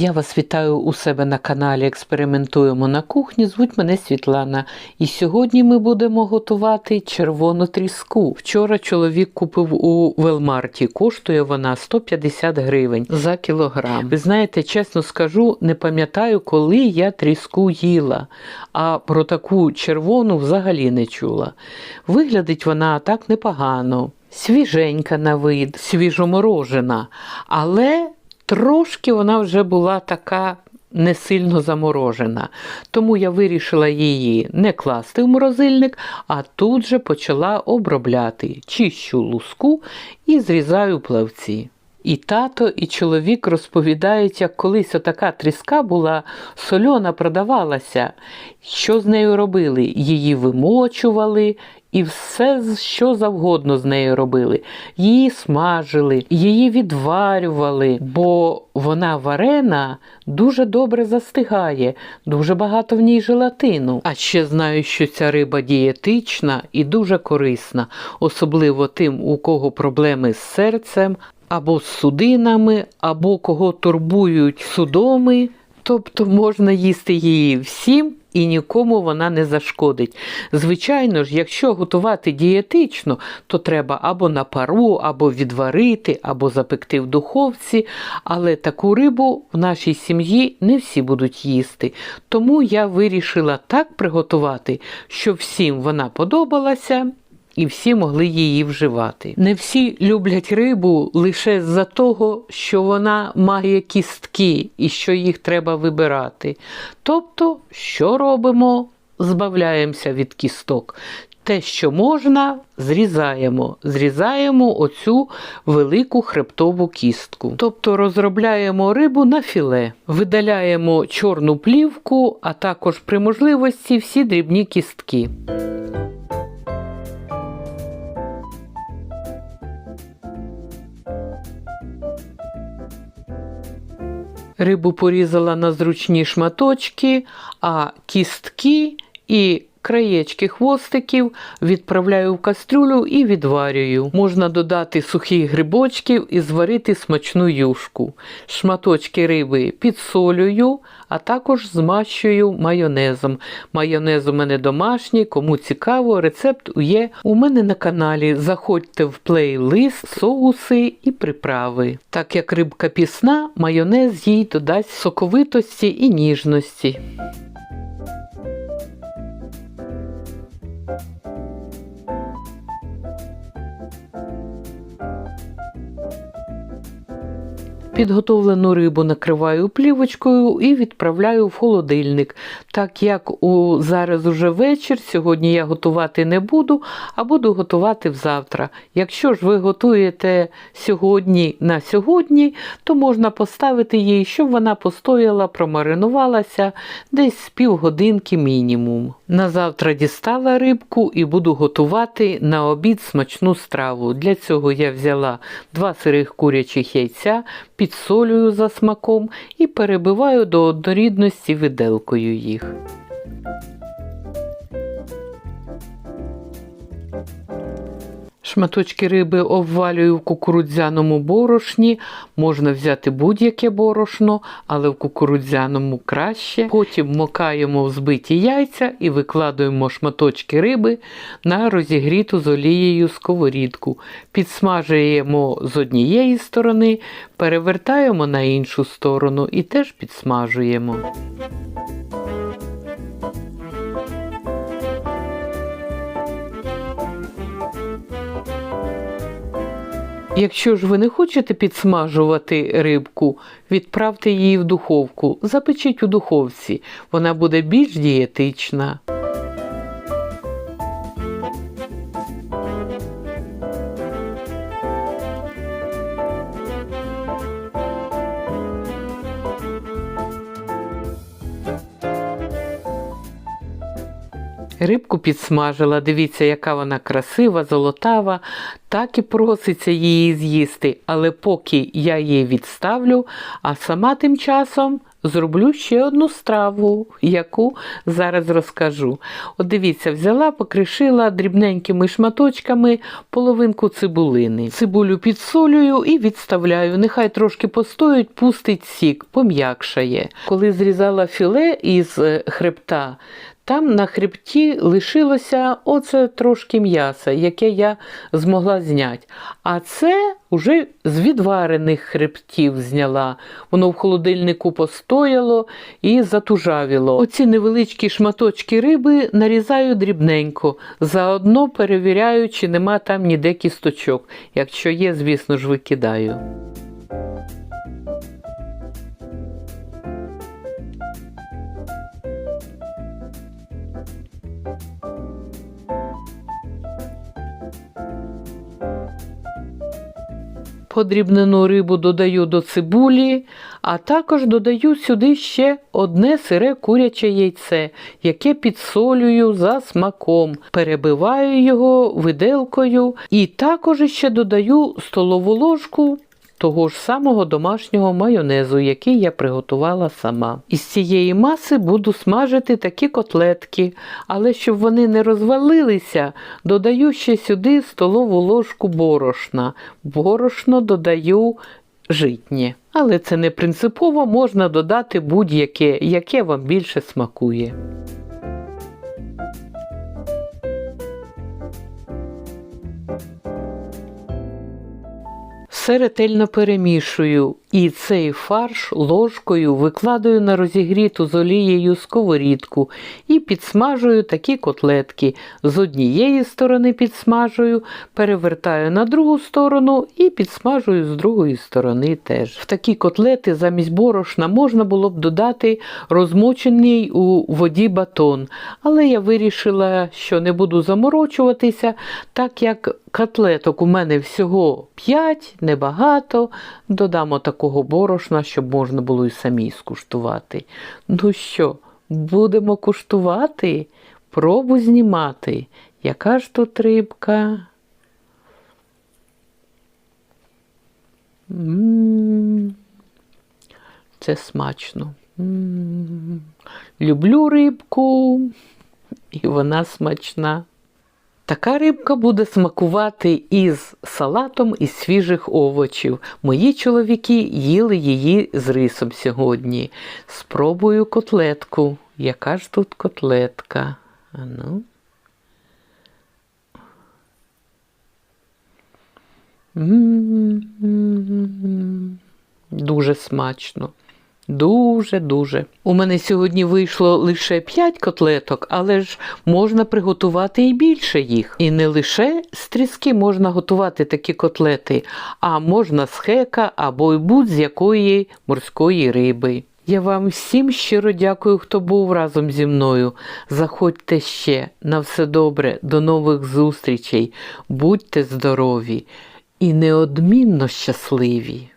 Я вас вітаю у себе на каналі Експериментуємо на кухні. Звуть мене Світлана. І сьогодні ми будемо готувати червону тріску. Вчора чоловік купив у Велмарті. Коштує вона 150 гривень за кілограм. Ви знаєте, чесно скажу, не пам'ятаю, коли я тріску їла, а про таку червону взагалі не чула. Виглядить вона так непогано. Свіженька на вид, свіжоморожена, але трошки вона вже була така не сильно заморожена. Тому я вирішила її не класти в морозильник, а тут же почала обробляти. Чищу луску і зрізаю плавці. І тато, і чоловік розповідають, як колись отака тріска була, сольона продавалася. Що з нею робили? Її вимочували і все, що завгодно з нею робили. Її смажили, її відварювали, бо вона варена дуже добре застигає, дуже багато в ній желатину. А ще знаю, що ця риба дієтична і дуже корисна, особливо тим, у кого проблеми з серцем або з судинами, або кого турбують судоми. Тобто можна їсти її всім і нікому вона не зашкодить. Звичайно ж, якщо готувати дієтично, то треба або на пару, або відварити, або запекти в духовці, але таку рибу в нашій сім'ї не всі будуть їсти. Тому я вирішила так приготувати, щоб всім вона подобалася і всі могли її вживати. Не всі люблять рибу лише з-за того, що вона має кістки і що їх треба вибирати. Тобто, що робимо? Збавляємося від кісток. Те, що можна, зрізаємо. Зрізаємо оцю велику хребтову кістку. Тобто розробляємо рибу на філе, видаляємо чорну плівку, а також при можливості всі дрібні кістки. Рибу порізала на зручні шматочки, а кістки і краєчки хвостиків відправляю в кастрюлю і відварюю. Можна додати сухих грибочків і зварити смачну юшку. Шматочки риби підсолюю, а також змащую майонезом. Майонез у мене домашній, кому цікаво, рецепт є у мене на каналі. Заходьте в плейлист, соуси і приправи. Так як рибка пісна, майонез їй додасть соковитості і ніжності. Підготовлену рибу накриваю плівочкою і відправляю в холодильник. Так як у зараз уже вечір, сьогодні я готувати не буду, а буду готувати завтра. Якщо ж ви готуєте сьогодні на сьогодні, то можна поставити її, щоб вона постояла, промаринувалася десь з півгодинки мінімум. На завтра дістала рибку і буду готувати на обід смачну страву. Для цього я взяла два сирих курячих яйця, підсолюю за смаком і перебиваю до однорідності виделкою їх. Шматочки риби обвалюю в кукурудзяному борошні. Можна взяти будь-яке борошно, але в кукурудзяному краще. Потім мокаємо в збиті яйця і викладуємо шматочки риби на розігріту з олією сковорідку. Підсмажуємо з однієї сторони, перевертаємо на іншу сторону і теж підсмажуємо. Якщо ж ви не хочете підсмажувати рибку, відправте її в духовку, запечіть у духовці, вона буде більш дієтична. Рибку підсмажила, дивіться, яка вона красива, золотава, так і проситься її з'їсти, але поки я її відставлю, а сама тим часом зроблю ще одну страву, яку зараз розкажу. От дивіться, взяла, покришила дрібненькими шматочками половинку цибулини. Цибулю підсолюю і відставляю. Нехай трошки постоїть, пустить сік, пом'якшає. Коли зрізала філе із е, хребта, там на хребті лишилося оце трошки м'яса, яке я змогла зняти. А це вже з відварених хребтів зняла. Воно в холодильнику постояло і затужавіло. Оці невеличкі шматочки риби нарізаю дрібненько, заодно перевіряю, чи нема там ніде кісточок. Якщо є, звісно ж, викидаю. Подрібнену рибу додаю до цибулі, а також додаю сюди ще одне сире куряче яйце, яке підсолюю за смаком, перебиваю його виделкою і також ще додаю столову ложку того ж самого домашнього майонезу, який я приготувала сама. Із цієї маси буду смажити такі котлетки, але щоб вони не розвалилися, додаю ще сюди столову ложку борошна. Борошно додаю житнє. Але це не принципово, можна додати будь-яке, яке вам більше смакує. Все ретельно перемішую і цей фарш ложкою викладаю на розігріту з олією сковорідку і підсмажую такі котлетки. З однієї сторони підсмажую, перевертаю на другу сторону і підсмажую з другої сторони теж. В такі котлети замість борошна можна було б додати розмочений у воді батон, але я вирішила, що не буду заморочуватися, так як котлеток у мене всього 5, небагато. Додамо такого борошна, щоб можна було і самій скуштувати. Ну що, будемо куштувати, пробу знімати. Яка ж тут рибка? Це смачно. Люблю рибку, і вона смачна. Така рибка буде смакувати із салатом із свіжих овочів. Мої чоловіки їли її з рисом сьогодні. Спробую котлетку. Яка ж тут котлетка? Ану. Дуже смачно. Дуже-дуже. У мене сьогодні вийшло лише 5 котлеток, але ж можна приготувати і більше їх. І не лише з тріски можна готувати такі котлети, а можна з хека або й будь-з якої морської риби. Я вам всім щиро дякую, хто був разом зі мною. Заходьте ще. На все добре, до нових зустрічей. Будьте здорові і неодмінно щасливі.